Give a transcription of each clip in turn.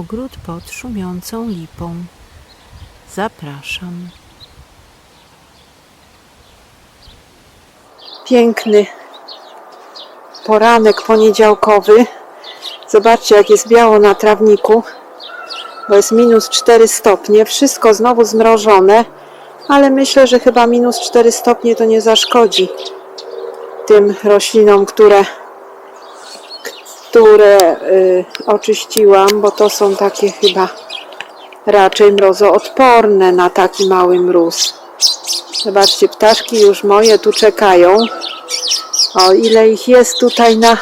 Ogród pod szumiącą lipą. Zapraszam. Piękny poranek poniedziałkowy. Zobaczcie, jak jest biało na trawniku, bo jest minus 4 stopnie. Wszystko znowu zmrożone, ale myślę, że chyba minus 4 stopnie to nie zaszkodzi tym roślinom, które, które y, oczyściłam, bo to są takie chyba raczej mrozoodporne na taki mały mróz. Zobaczcie, ptaszki już moje tu czekają. O, ile ich jest tutaj na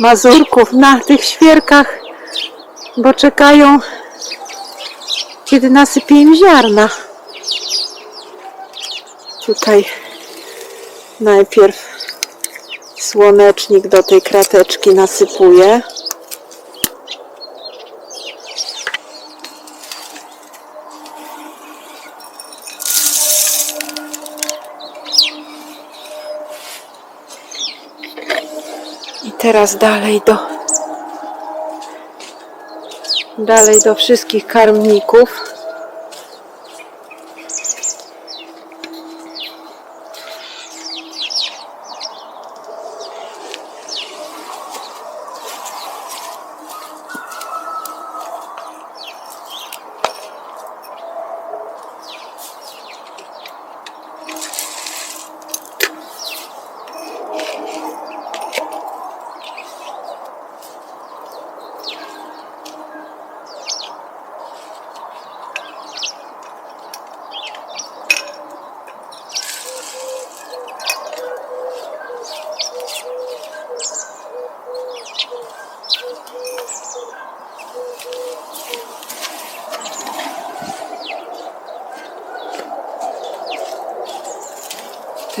Mazurków, na tych świerkach, bo czekają, kiedy nasypię im ziarna. Tutaj najpierw słonecznik do tej krateczki nasypuję. I teraz dalej do dalej do wszystkich karmników.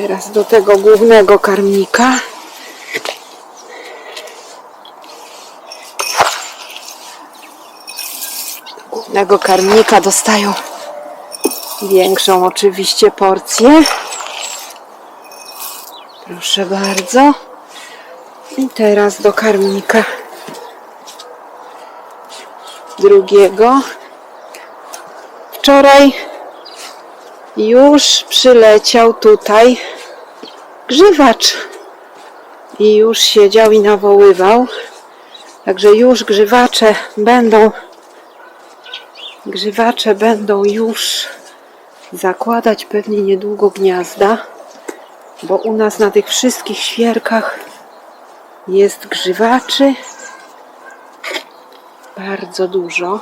Teraz do tego głównego karmnika. Do głównego karmnika dostają większą oczywiście porcję. Proszę bardzo. I teraz do karmnika drugiego. Wczoraj już przyleciał tutaj grzywacz i już siedział i nawoływał. Także już grzywacze będą grzywacze będą już zakładać pewnie niedługo gniazda, bo u nas na tych wszystkich świerkach jest grzywaczy bardzo dużo.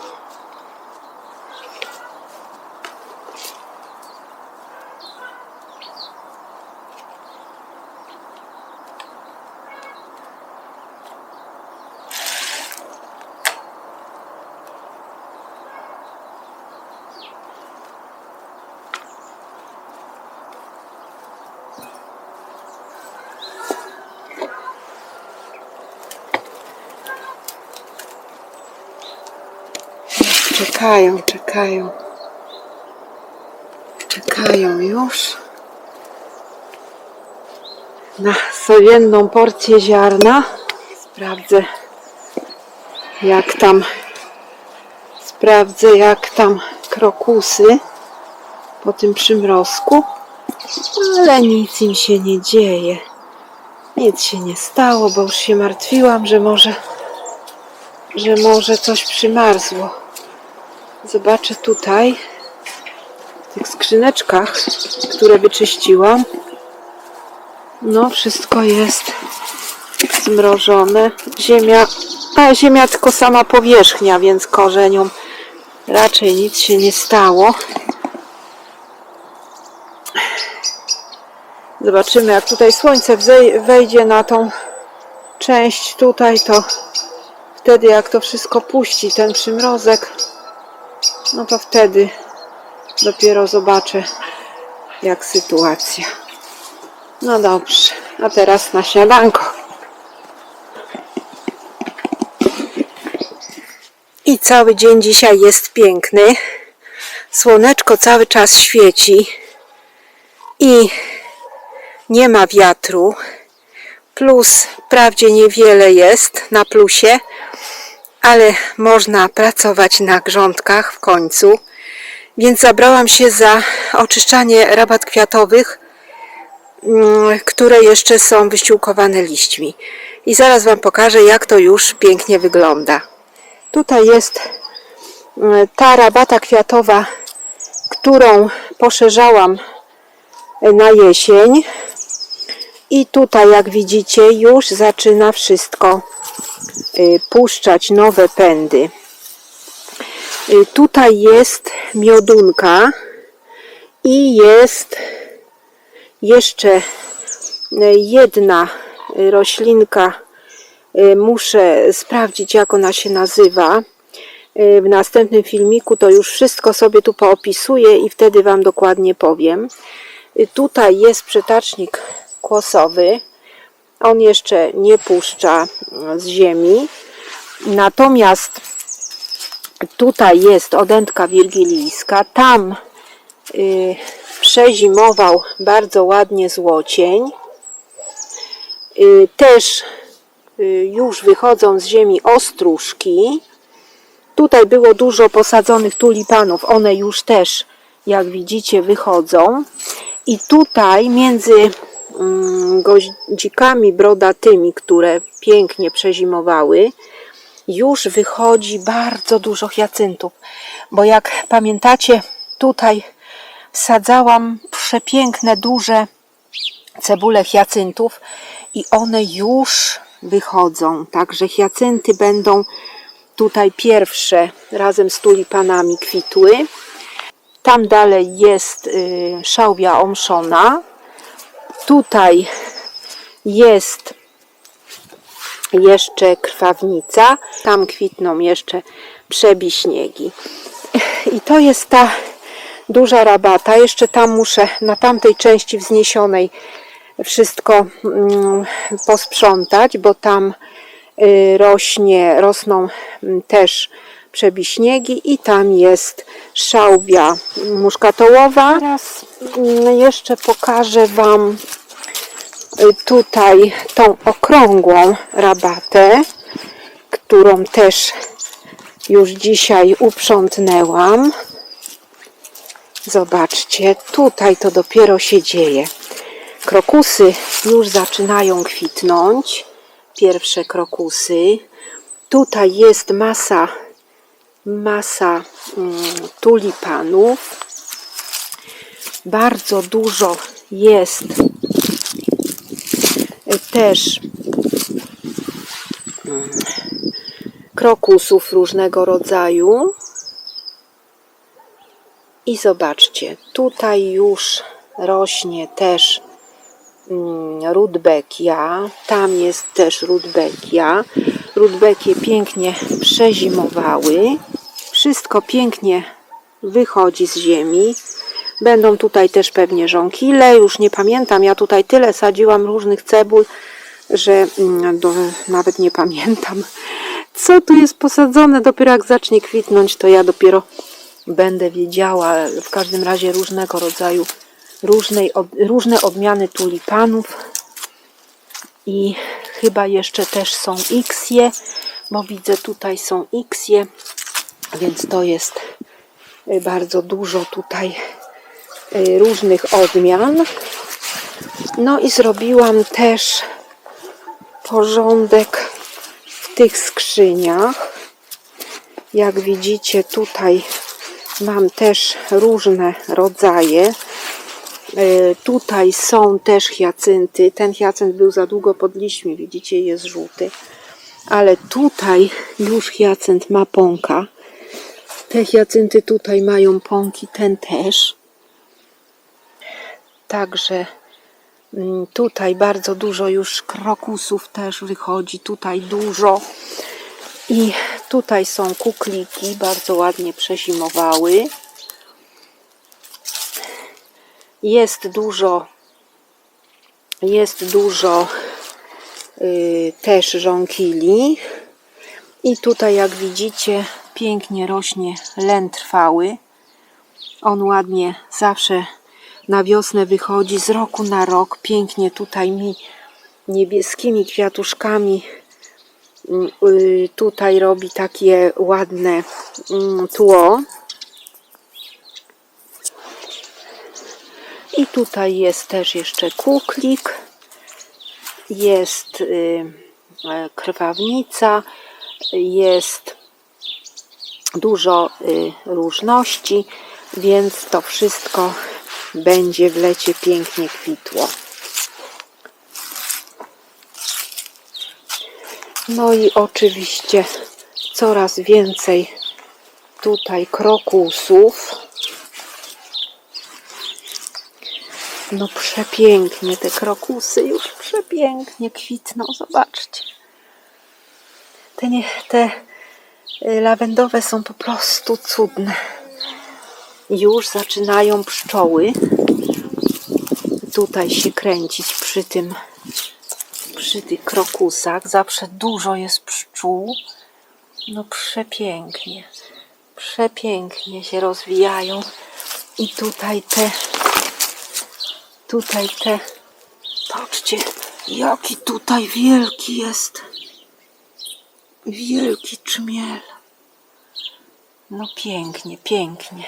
Czekają, czekają. Czekają już na codzienną porcję ziarna. Sprawdzę, jak tam sprawdzę, jak tam krokusy po tym przymrozku. Ale nic im się nie dzieje. Nic się nie stało, bo już się martwiłam, że może, że może coś przymarzło. Zobaczę tutaj w tych skrzyneczkach, które wyczyściłam. No, wszystko jest zmrożone. Ziemia, a ziemia tylko sama powierzchnia, więc korzeniom raczej nic się nie stało. Zobaczymy, jak tutaj słońce wejdzie na tą część tutaj, to wtedy jak to wszystko puści, ten przymrozek, no to wtedy dopiero zobaczę, jak sytuacja. No dobrze, a teraz na śniadanko. I cały dzień dzisiaj jest piękny. Słoneczko cały czas świeci i nie ma wiatru. Plus wprawdzie niewiele jest na plusie, ale można pracować na grządkach w końcu. Więc zabrałam się za oczyszczanie rabat kwiatowych, mm, które jeszcze są wyściółkowane liśćmi. I zaraz Wam pokażę, jak to już pięknie wygląda. Tutaj jest mm, ta rabata kwiatowa, którą poszerzałam na jesień. I tutaj, jak widzicie, już zaczyna wszystko puszczać nowe pędy. Y, Tutaj jest miodunka i jest jeszcze y, jedna y, roślinka. Y, Muszę sprawdzić, jak ona się nazywa. Y, W następnym filmiku to już wszystko sobie tu poopisuję i wtedy Wam dokładnie powiem. Y, Tutaj jest przetacznik kłosowy. On jeszcze nie puszcza y, z ziemi. Natomiast tutaj jest odętka wirgilijska. Tam y, przezimował bardzo ładnie złocień. Y, też y, już wychodzą z ziemi ostróżki. Tutaj było dużo posadzonych tulipanów. One już też, jak widzicie, wychodzą. I tutaj między mm, goździkami brodatymi, które pięknie przezimowały, już wychodzi bardzo dużo hyacyntów. Bo jak pamiętacie, tutaj wsadzałam przepiękne, duże cebule hyacyntów i one już wychodzą. Także hyacynty będą tutaj pierwsze razem z tulipanami kwitły. Tam dalej jest y, szałwia omszona. Tutaj jest jeszcze krwawnica. Tam kwitną jeszcze przebiśniegi. I to jest ta duża rabata. Jeszcze tam muszę na tamtej części wzniesionej wszystko mm, posprzątać, bo tam y, rośnie, rosną mm, też przebiśniegi i tam jest szałwia muszkatołowa. Teraz mm, jeszcze pokażę Wam y, tutaj tą okrągłą rabatę, którą też już dzisiaj uprzątnęłam. Zobaczcie, tutaj to dopiero się dzieje. Krokusy już zaczynają kwitnąć. Pierwsze krokusy. Tutaj jest masa, masa mm, tulipanów. Bardzo dużo jest też mm, krokusów różnego rodzaju. I zobaczcie, tutaj już rośnie też mm, rudbekia. Tam jest też rudbekia. Rudbekie pięknie przezimowały. Wszystko pięknie wychodzi z ziemi. Będą tutaj też pewnie żonkile. Już nie pamiętam. Ja tutaj tyle sadziłam różnych cebul, że mm, do, nawet nie pamiętam, co tu jest posadzone. Dopiero jak zacznie kwitnąć, to ja dopiero będę wiedziała. W każdym razie różnego rodzaju, różnej, różne odmiany tulipanów. I chyba jeszcze też są xie, bo widzę tutaj są xie, więc to jest y, bardzo dużo tutaj y, różnych odmian. No i zrobiłam też porządek w tych skrzyniach. Jak widzicie, tutaj mam też różne rodzaje. E, Tutaj są też hiacynty. Ten hiacynt był za długo pod liśćmi, widzicie, jest żółty. Ale tutaj już hiacynt ma pąka. Te hiacynty tutaj mają pąki, ten też. Także mm, tutaj bardzo dużo już krokusów też wychodzi. Tutaj dużo. I tutaj są kukliki, bardzo ładnie przezimowały. Jest dużo, jest dużo y, też żonkili. I tutaj, jak widzicie, pięknie rośnie len trwały. On ładnie zawsze na wiosnę wychodzi z roku na rok. Pięknie tutaj mi niebieskimi kwiatuszkami Mm, y, Tutaj robi takie ładne mm, tło. I tutaj jest też jeszcze kuklik. Jest y, e, krwawnica. Jest dużo y, różności, więc to wszystko będzie w lecie pięknie kwitło. No i oczywiście coraz więcej tutaj krokusów. No przepięknie te krokusy już przepięknie kwitną, zobaczcie. Te, nie, te lawendowe są po prostu cudne. Już zaczynają pszczoły tutaj się kręcić przy tym przy tych krokusach. Zawsze dużo jest pszczół. No przepięknie. Przepięknie się rozwijają. I tutaj te tutaj te patrzcie jaki tutaj wielki jest wielki czmiel no pięknie, pięknie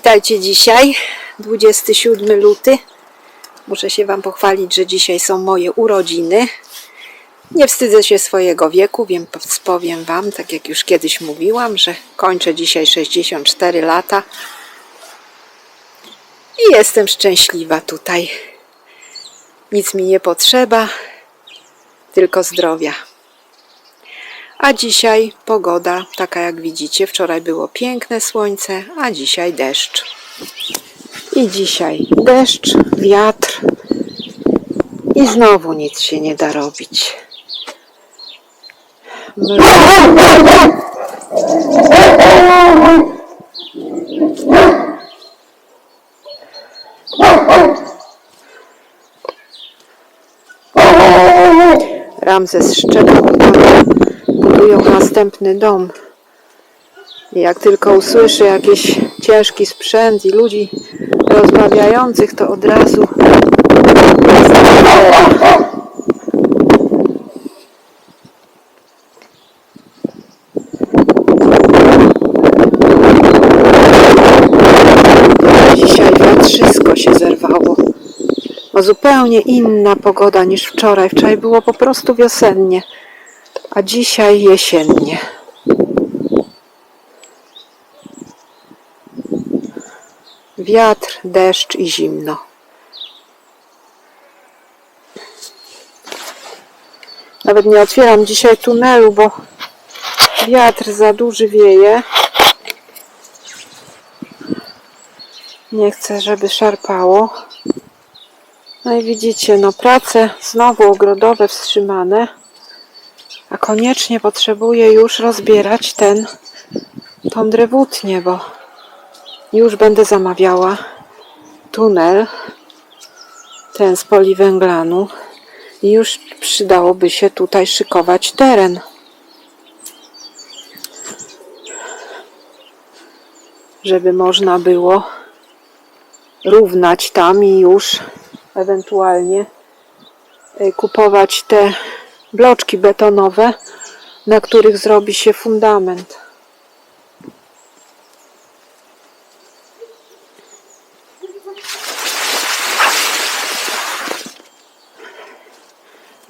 Witajcie dzisiaj, 27 luty. Muszę się Wam pochwalić, że dzisiaj są moje urodziny. Nie wstydzę się swojego wieku, wiem, powiem Wam, tak jak już kiedyś mówiłam, że kończę dzisiaj 64 lata i jestem szczęśliwa tutaj. Nic mi nie potrzeba, tylko zdrowia. A dzisiaj pogoda taka jak widzicie. Wczoraj było piękne słońce, a dzisiaj deszcz. I dzisiaj deszcz, wiatr i znowu nic się nie da robić. Ramzes budują następny dom. I jak tylko usłyszy jakiś ciężki sprzęt i ludzi rozmawiających, to od razu Dzisiaj wiatrzysko się zerwało. No zupełnie inna pogoda niż wczoraj. Wczoraj było po prostu wiosennie, a dzisiaj jesiennie. Wiatr, deszcz i zimno. Nawet nie otwieram dzisiaj tunelu, bo wiatr za duży wieje. Nie chcę, żeby szarpało. No i widzicie, no prace znowu ogrodowe wstrzymane, a koniecznie potrzebuję już rozbierać ten, tą drewutnię, bo już będę zamawiała tunel, ten z poliwęglanu i już przydałoby się tutaj szykować teren. Żeby można było równać tam i już ewentualnie y, kupować te bloczki betonowe, na których zrobi się fundament.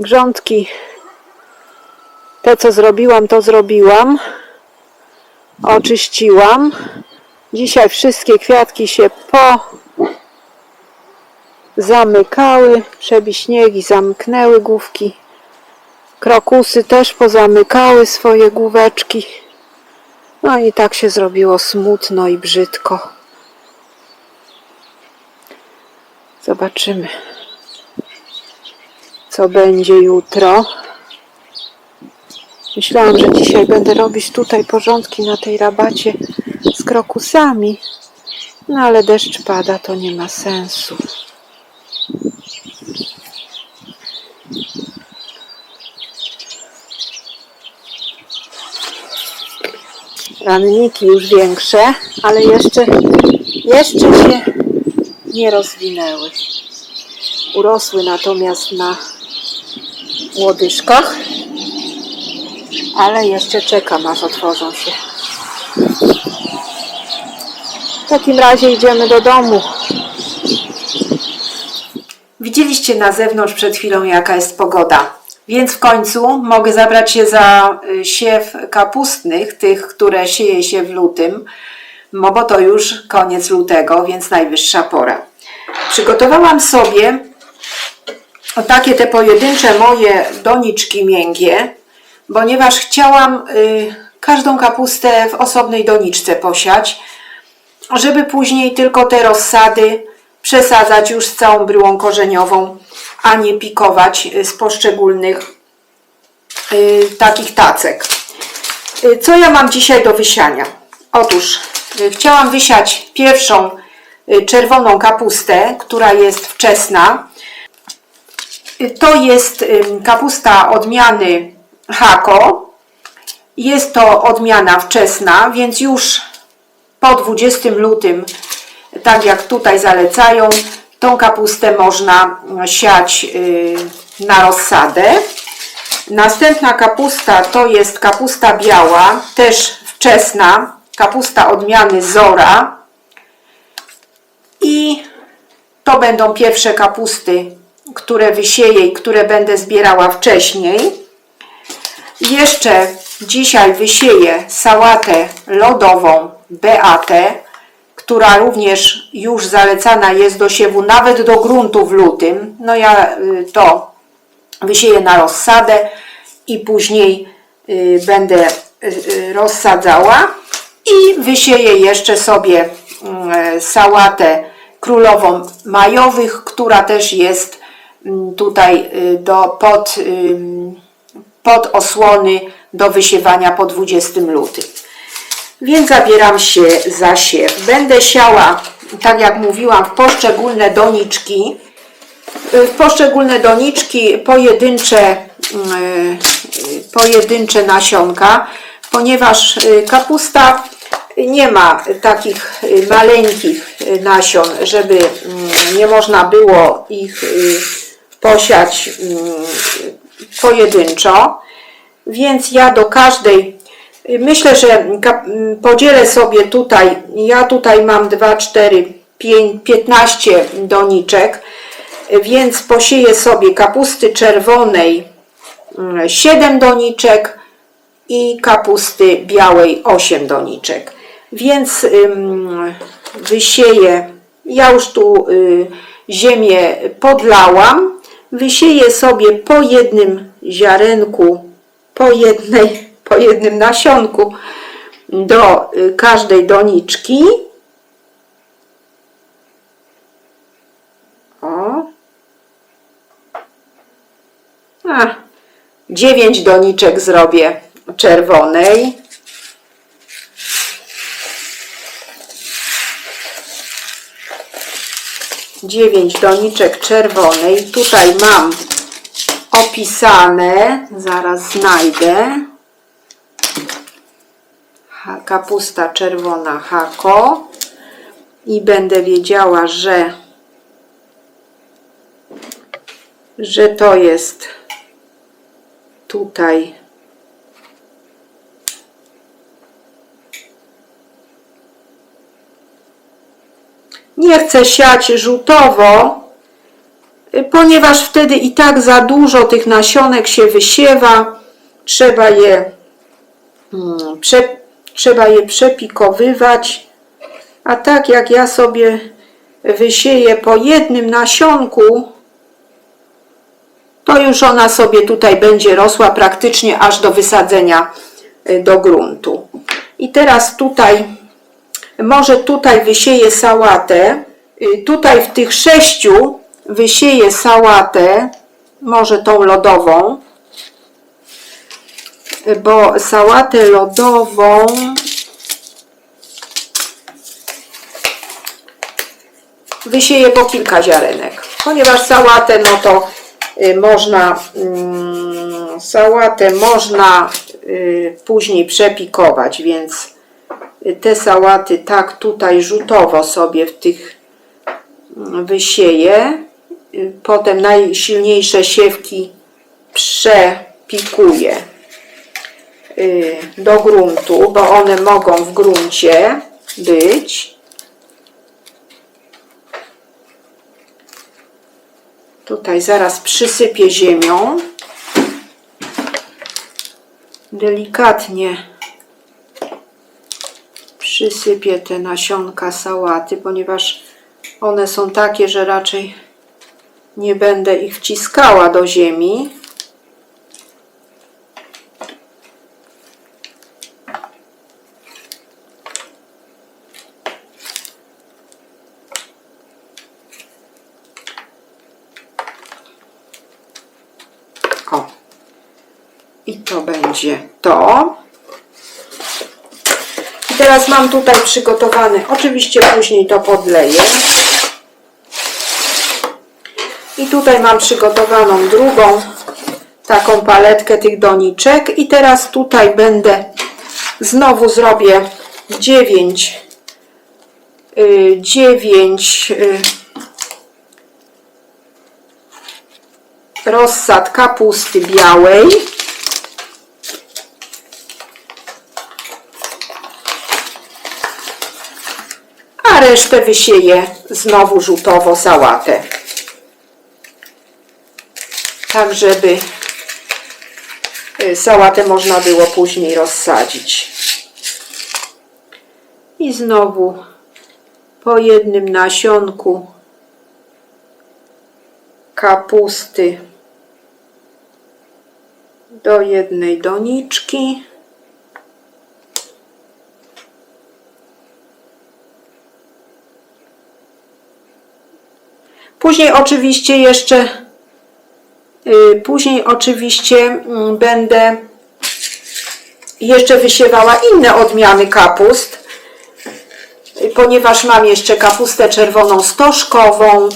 Grządki. Te, co zrobiłam, to zrobiłam. Oczyściłam. Dzisiaj wszystkie kwiatki się po zamykały, przebiśniegi zamknęły główki. Krokusy też pozamykały swoje główeczki. No i tak się zrobiło smutno i brzydko. Zobaczymy, co będzie jutro. Myślałam, że dzisiaj będę robić tutaj porządki na tej rabacie z krokusami. No ale deszcz pada, to nie ma sensu. Ranniki już większe, ale jeszcze, jeszcze się nie rozwinęły. Urosły natomiast na łodyżkach, ale jeszcze czekam aż otworzą się. W takim razie idziemy do domu. Widzieliście na zewnątrz przed chwilą, jaka jest pogoda. Więc w końcu mogę zabrać się za y, siew kapustnych, tych, które sieje się w lutym, no bo to już koniec lutego, więc najwyższa pora. Przygotowałam sobie takie te pojedyncze moje doniczki miękkie, ponieważ chciałam y, każdą kapustę w osobnej doniczce posiać, żeby później tylko te rozsady przesadzać już z całą bryłą korzeniową, a nie pikować y, z poszczególnych y, takich tacek. Y, Co ja mam dzisiaj do wysiania? Otóż chciałam wysiać pierwszą czerwoną kapustę, która jest wczesna. To jest kapusta odmiany Hako. Jest to odmiana wczesna, więc już po 20 lutym, tak jak tutaj zalecają, tą kapustę można siać y, na rozsadę. Następna kapusta to jest kapusta biała, też wczesna, kapusta odmiany Zora. I to będą pierwsze kapusty, które wysieję i które będę zbierała wcześniej. Jeszcze dzisiaj wysieję sałatę lodową Beatę, która również już zalecana jest do siewu nawet do gruntu w lutym. No ja y, to wysieję na rozsadę i później y, będę y, rozsadzała i wysieję jeszcze sobie mm, sałatę królową majowych, która też jest mm, tutaj do, pod, pod osłony do wysiewania po 20 lutym. Więc zabieram się za siew. Będę siała, tak jak mówiłam, w poszczególne doniczki. Y, W poszczególne doniczki pojedyncze, mm, y, pojedyncze nasionka, ponieważ y, kapusta nie ma takich maleńkich nasion, żeby mm, nie można było ich posiać mm, pojedynczo. Więc ja do każdej Myślę, że podzielę sobie tutaj, ja tutaj mam 2, 4, 5, 15 doniczek, więc posieję sobie kapusty czerwonej 7 doniczek i kapusty białej 8 doniczek. Więc wysieję, ja już tu y, ziemię podlałam, wysieję sobie po jednym ziarenku, po jednej po jednym nasionku do y, każdej doniczki. O. A, dziewięć doniczek zrobię czerwonej. Dziewięć doniczek czerwonej. Tutaj mam opisane, zaraz znajdę. Kapusta czerwona hako i będę wiedziała, że że to jest tutaj nie chcę siać żółtowo, ponieważ wtedy i tak za dużo tych nasionek się wysiewa. Trzeba je mm, prze, trzeba je przepikowywać A tak jak ja sobie wysieję po jednym nasionku, to już ona sobie tutaj będzie rosła praktycznie aż do wysadzenia y, do gruntu. I teraz tutaj, może tutaj wysieję sałatę, y, tutaj w tych sześciu wysieję sałatę, może tą lodową, bo sałatę lodową wysieję po kilka ziarenek, ponieważ sałatę no to y, można mm, sałatę można y, później przepikować, więc y, te sałaty tak tutaj rzutowo sobie w tych mm, wysieję. Potem najsilniejsze siewki przepikuję do gruntu, bo one mogą w gruncie być. Tutaj zaraz przysypię ziemią. Delikatnie przysypię te nasionka sałaty, ponieważ one są takie, że raczej nie będę ich wciskała do ziemi. O. I to będzie to. I teraz mam tutaj przygotowany, oczywiście później to podleję. I tutaj mam przygotowaną drugą taką paletkę tych doniczek. I teraz tutaj będę, znowu zrobię 9 9 rozsad kapusty białej. A resztę wysieję znowu żółtowo sałatę. Tak, żeby y, sałatę można było później rozsadzić. I znowu po jednym nasionku kapusty do jednej doniczki. Później oczywiście jeszcze y, później oczywiście mm, będę jeszcze wysiewała inne odmiany kapust, y, ponieważ mam jeszcze kapustę czerwoną stożkową,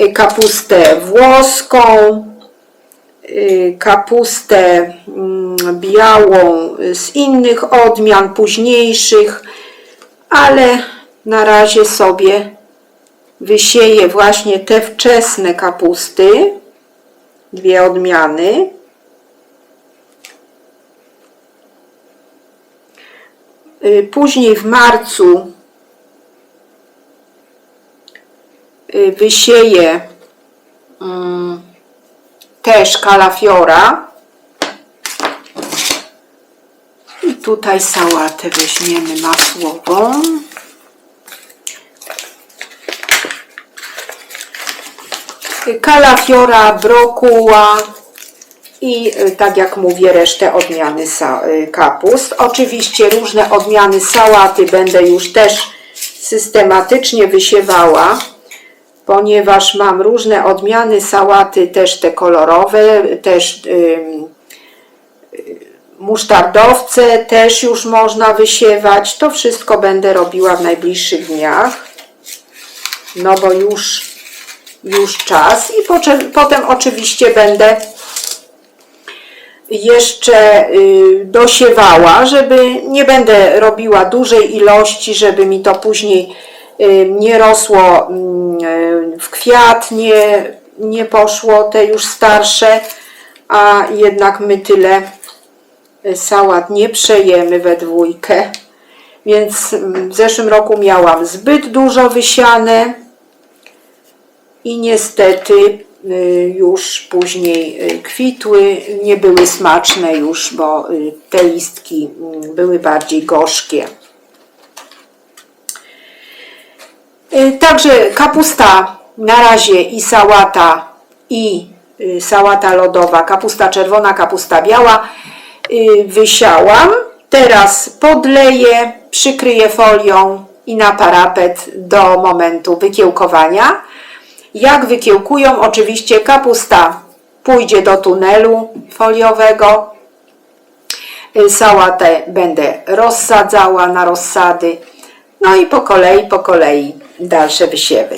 y, kapustę włoską, kapustę mm, białą z innych odmian późniejszych, ale na razie sobie wysieję właśnie te wczesne kapusty, dwie odmiany. Y, Później w marcu y, wysieję mm, też kalafiora. I tutaj sałatę weźmiemy masłową. Kalafiora, brokuła i y, tak jak mówię resztę odmiany y, kapust. Oczywiście różne odmiany sałaty będę już też systematycznie wysiewała ponieważ mam różne odmiany sałaty, też te kolorowe, też musztardowce też już można wysiewać. To wszystko będę robiła w najbliższych dniach, no bo już, już czas. I potem oczywiście będę jeszcze y, dosiewała, żeby nie będę robiła dużej ilości, żeby mi to później y, nie rosło mm, y, w kwiat, nie, nie poszło te już starsze, a jednak my tyle sałat nie przejemy we dwójkę. Więc mm, w zeszłym roku miałam zbyt dużo wysiane i niestety y, już później y, kwitły, nie były smaczne już, bo y, te listki mm, były bardziej gorzkie. Także kapusta na razie i sałata i sałata lodowa, kapusta czerwona, kapusta biała wysiałam. Teraz podleję, przykryję folią i na parapet do momentu wykiełkowania. Jak wykiełkują, oczywiście kapusta pójdzie do tunelu foliowego. Y, Sałatę będę rozsadzała na rozsady. No i po kolei, po kolei dalsze wysiewy.